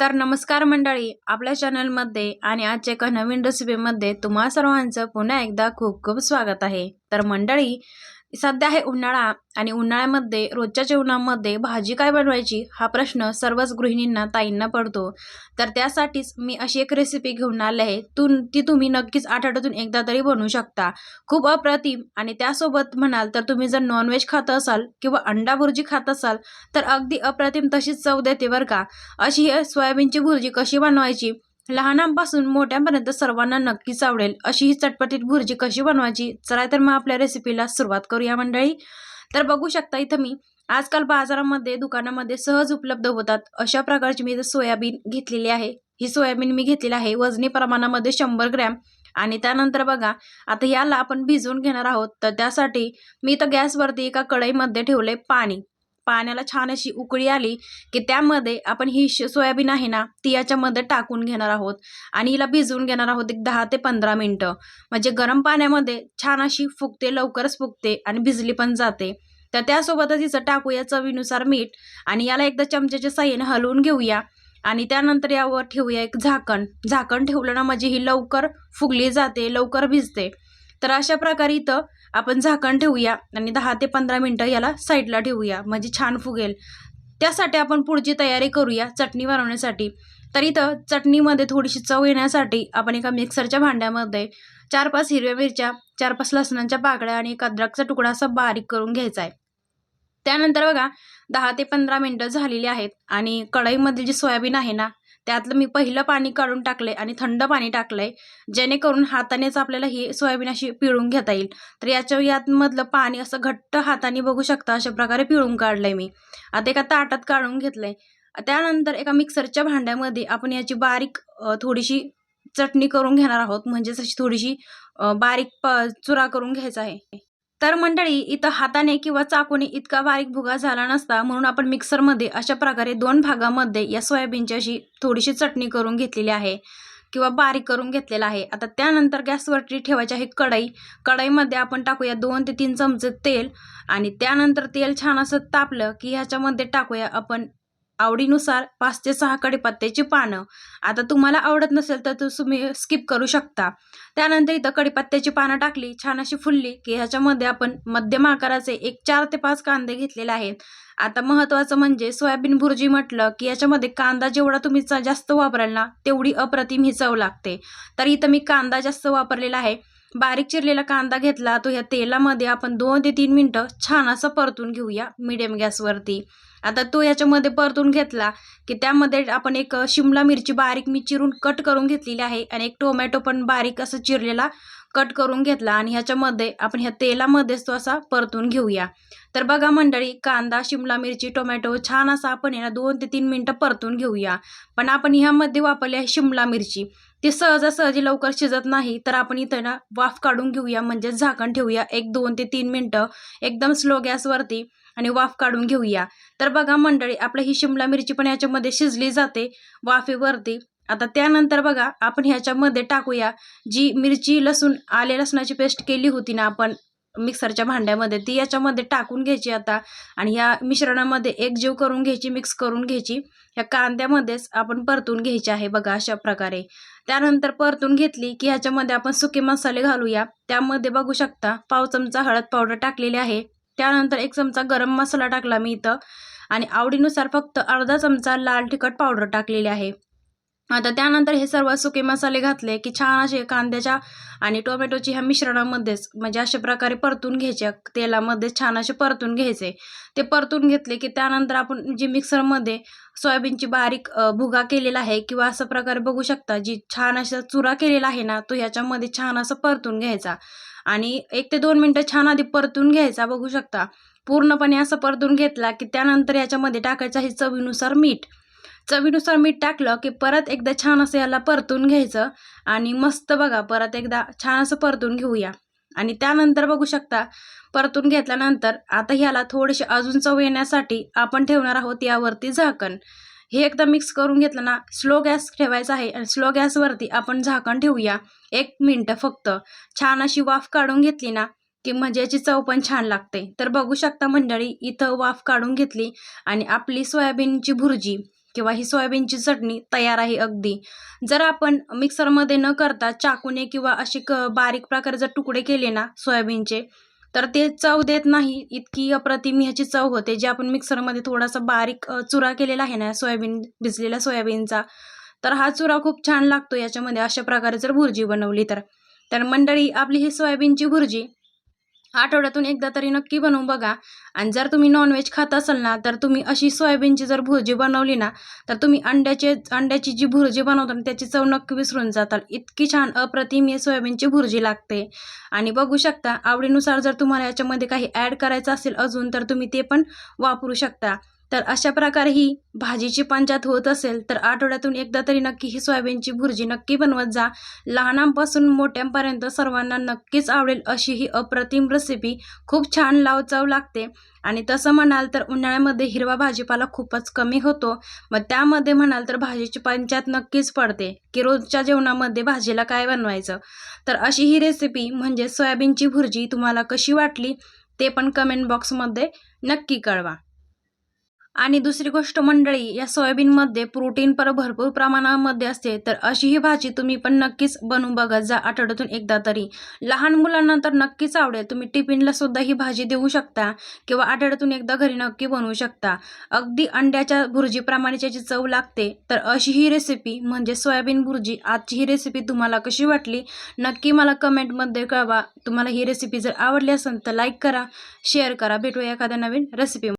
तर नमस्कार मंडळी आपल्या चॅनलमध्ये आणि आजच्या एका नवीन रेसिपीमध्ये तुम्हा सर्वांचं पुन्हा एकदा खूप खूप स्वागत आहे. तर मंडळी सध्या आहे उन्हाळा आणि उन्हाळ्यामध्ये रोजच्या जेवणामध्ये भाजी काय बनवायची हा प्रश्न सर्वच गृहिणींना ताईंना पडतो. तर त्यासाठीच मी अशी एक रेसिपी घेऊन आले आहे. तू ती तुम्ही नक्कीच आठवड्यातून एकदा तरी बनवू शकता. खूप अप्रतिम आणि त्यासोबत म्हणाल तर तुम्ही जर नॉनव्हेज खात असाल किंवा अंडा भुर्जी खात असाल तर अगदी अप्रतिम तशीच चव देते बरं का. अशी हे सोयाबीनची भुर्जी कशी बनवायची? लहानांपासून मोठ्यांपर्यंत सर्वांना नक्कीच आवडेल. अशी ही चटपटीत भुर्जी कशी बनवायची? चला तर मग आपल्या रेसिपीला सुरुवात करूया मंडळी. तर बघू शकता इथं मी आजकाल बाजारामध्ये दुकानामध्ये सहज उपलब्ध होतात. अशा प्रकारची मी सोयाबीन घेतलेली आहे. ही सोयाबीन मी घेतलेली आहे. वजनी प्रमाणामध्ये शंभर ग्रॅम. आणि त्यानंतर बघा आता याला आपण भिजवून घेणार आहोत. तर त्यासाठी मी इथं गॅसवरती एका कढईमध्ये ठेवले पाणी. पाण्याला छान अशी उकळी आली की त्यामध्ये आपण ही श- सोयाबीन आहे ना ती याच्यामध्ये टाकून घेणार आहोत. आणि हिला भिजवून घेणार आहोत एक दहा ते पंधरा मिनटं. म्हणजे गरम पाण्यामध्ये छान अशी फुगते लवकरच फुगते आणि भिजली पण जाते. तर त्यासोबतच हिचं टाकूया चवीनुसार मीठ आणि याला एकदा चमच्याच्या साह्याने हलवून घेऊया. आणि त्यानंतर यावर ठेवूया एक झाकण. झाकण ठेवलं ना म्हणजे ही लवकर फुगली जाते लवकर भिजते. तर अशा प्रकारे इथं आपण झाकण ठेवूया आणि दहा ते पंधरा मिनटं याला साईडला ठेवूया. म्हणजे छान फुगेल. त्यासाठी आपण पुढची तयारी करूया चटणी बनवण्यासाठी तर इथं चटणीमध्ये थोडीशी चव येण्यासाठी आपण एका मिक्सरच्या भांड्यामध्ये चार पाच हिरव्या मिरच्या चार पाच लसणांच्या पाकळ्या आणि एक अद्रकचा तुकडा असा बारीक करून घ्यायचा आहे. त्यानंतर बघा दहा ते पंधरा मिनटं झालेली आहेत आणि कढईमधली जी सोयाबीन आहे ना त्यातलं मी पहिलं पाणी काढून टाकलंय आणि थंड पाणी टाकलंय जेणेकरून हातानेच आपल्याला ही सोयाबीन अशी पिळून घेता येईल. तर याच्या यातमधलं पाणी असं घट्ट हाताने बघू शकता अशा प्रकारे पिळून काढलंय मी. आता एका ताटात काढून घेतलंय. त्यानंतर एका मिक्सरच्या भांड्यामध्ये आपण याची बारीक थोडीशी चटणी करून घेणार आहोत. म्हणजेच अशी थोडीशी बारीक प चुरा करून घ्यायचा आहे. तर मंडळी इथं हाताने किंवा चाकूने इतका बारीक भुगा झाला नसता म्हणून आपण मिक्सरमध्ये अशा प्रकारे दोन भागामध्ये या सोयाबीनची अशी थोडीशी चटणी करून घेतलेली आहे किंवा बारीक करून घेतलेला आहे. आता त्यानंतर गॅसवरती ठेवायची आहे कढई. कढईमध्ये आपण टाकूया दोन ते तीन चमचे तेल आणि त्यानंतर तेल छान असं तापलं की ह्याच्यामध्ये टाकूया आपण आवडीनुसार पाच ते सहा कडीपत्त्याची पानं. आता तुम्हाला आवडत नसेल तर तुम्ही स्किप करू शकता. त्यानंतर इथं कडीपत्त्याची पानं टाकली छान अशी फुलली की ह्याच्यामध्ये आपण मध्यम आकाराचे एक चार ते पाच कांदे घेतलेले आहेत. आता महत्त्वाचं म्हणजे सोयाबीन भुर्जी म्हटलं की याच्यामध्ये कांदा जेवढा तुम्ही जास्त वापराल ना तेवढी अप्रतिम ही चव लागते. तर इथं मी कांदा जास्त वापरलेला आहे. बारीक चिरलेला कांदा घेतला तो ह्या तेलामध्ये आपण दोन ते तीन मिनटं छान असं परतून घेऊया मिडियम गॅसवरती. आता तो याच्यामध्ये परतून घेतला की त्यामध्ये आपण एक शिमला मिरची बारीक मी चिरून कट करून घेतलेली आहे आणि एक टोमॅटो पण बारीक असं चिरलेला कट करून घेतला आणि ह्याच्यामध्ये आपण ह्या तेलामध्येच तो असा परतून घेऊया. तर बघा मंडळी कांदा शिमला मिरची टोमॅटो छान असा आपण याला दोन ते तीन मिनटं परतून घेऊया. पण आपण ह्यामध्ये वापरली आहे शिमला मिरची. ती सहजासहजी लवकर शिजत नाही तर आपण इथं ना वाफ काढून घेऊया म्हणजेच झाकण ठेवूया एक दोन ते तीन मिनटं. एकदम स्लो गॅसवरती आणि वाफ काढून घेऊया. तर बघा मंडळी आपलं ही शिमला मिरची पण याच्यामध्ये शिजली जाते वाफेवरती. आता त्यानंतर बघा आपण ह्याच्यामध्ये टाकूया जी मिरची लसूण आले लसणाची पेस्ट केली होती ना आपण मिक्सरच्या भांड्यामध्ये ती याच्यामध्ये टाकून घ्यायची आता. आणि ह्या मिश्रणामध्ये एकजीव करून घ्यायची मिक्स करून घ्यायची. ह्या कांद्यामध्येच आपण परतून घ्यायची आहे बघा अशा प्रकारे. त्यानंतर परतून घेतली की ह्याच्यामध्ये आपण सुके मसाले घालूया. त्यामध्ये बघू शकता पाव चमचा हळद पावडर टाकलेली आहे. त्यानंतर एक चमचा गरम मसाला टाकला मी इथं. आणि आवडीनुसार फक्त अर्धा चमचा लाल तिखट पावडर टाकलेली आहे. आता त्यानंतर हे सर्व सुके मसाले घातले की छान असे कांद्याच्या आणि टोमॅटोची ह्या मिश्रणामध्येच म्हणजे अशा प्रकारे परतून घ्यायचे तेलामध्ये छान असे परतून घ्यायचे. ते परतून घेतले की त्यानंतर आपण जी मिक्सरमध्ये सोयाबीनची बारीक भुगा केलेला आहे किंवा असं प्रकारे बघू शकता जी छान असा चुरा केलेला आहे ना तो ह्याच्यामध्ये छान असं परतून घ्यायचा. आणि एक ते दोन मिनटं छान आधी परतून घ्यायचा बघू शकता. पूर्णपणे असं परतून घेतला की त्यानंतर याच्यामध्ये टाकायचं आहे चवीनुसार मीठ. चवीनुसार मीठ टाकलं की परत एकदा छान असं याला परतून घ्यायचं. आणि मस्त बघा परत एकदा छान असं परतून घेऊया. आणि त्यानंतर बघू शकता परतून घेतल्यानंतर आता ह्याला थोडीशी अजून चव येण्यासाठी आपण ठेवणार आहोत यावरती झाकण. हे एकदा मिक्स करून घेतलं ना स्लो गॅस ठेवायचा आहे आणि स्लो गॅसवरती आपण झाकण ठेवूया. एक मिनटं फक्त. छान अशी वाफ काढून घेतली ना की म्हणजे याची चव पण छान लागते. तर बघू शकता मंडळी इथं वाफ काढून घेतली आणि आपली सोयाबीनची भुर्जी. किंवा ही सोयाबीनची चटणी तयार आहे अगदी. जर आपण मिक्सरमध्ये न करता चाकूने किंवा असे क बारीक प्रकारे जर तुकडे केले ना सोयाबीनचे तर ते चव देत नाही इतकी अप्रतिम ह्याची चव होते. जे आपण मिक्सरमध्ये थोडासा बारीक चुरा केलेला आहे ना सोयाबीन भिजलेल्या सोयाबीनचा तर हा चुरा खूप छान लागतो याच्यामध्ये अशा प्रकारे जर भुर्जी बनवली तर. तर मंडळी आपली ही सोयाबीनची भुर्जी आठवड्यातून एकदा तरी नक्की बनवून बघा. आणि जर तुम्ही नॉनव्हेज खात असाल ना तर तुम्ही अशी सोयाबीनची जर भुर्जी बनवली ना तर तुम्ही अंड्याचे अंड्याची जी भुर्जी बनवता ना त्याची चव नक्की विसरून जाताल. इतकी छान अप्रतिम ही सोयाबीनची भुर्जी लागते. आणि बघू शकता आवडीनुसार जर तुम्हाला याच्यामध्ये काही ॲड करायचं असेल अजून तर तुम्ही ते पण वापरू शकता. तर अशा प्रकारे ही भाजीची पंचात होत असेल तर आठवड्यातून एकदा तरी नक्की ही सोयाबीनची भुर्जी नक्की बनवत जा. लहानांपासून मोठ्यांपर्यंत सर्वांना नक्कीच आवडेल अशी ही अप्रतिम रेसिपी खूप छान लावचाव लागते. आणि तसं म्हणाल तर उन्हाळ्यामध्ये हिरवा भाजीपाला खूपच कमी होतो. मग त्यामध्ये म्हणाल तर भाजीची पंचायत नक्कीच पडते. की रोजच्या जेवणामध्ये भाजीला काय बनवायचं? तर अशी ही रेसिपी म्हणजे सोयाबीनची भुर्जी तुम्हाला कशी वाटली ते पण कमेंट बॉक्समध्ये नक्की कळवा. आणि दुसरी गोष्ट मंडळी या सोयाबीनमध्ये प्रोटीन पर भरपूर प्रमाणामध्ये असते. तर अशी ही भाजी तुम्ही पण नक्कीच बनवून बघत जा आठवड्यातून एकदा तरी. लहान मुलांना तर नक्कीच आवडेल. तुम्ही टिफिनला सुद्धा ही भाजी देऊ शकता किंवा आठवड्यातून एकदा घरी नक्की बनवू शकता. अगदी अंड्याच्या भुर्जीप्रमाणे याची चव लागते. तर अशी ही रेसिपी म्हणजे सोयाबीन भुर्जी आजची ही रेसिपी तुम्हाला कशी वाटली? नक्की मला कमेंटमध्ये कळवा. तुम्हाला ही रेसिपी जर आवडली असेल तर लाईक करा शेअर करा. भेटूया एखाद्या नवीन रेसिपी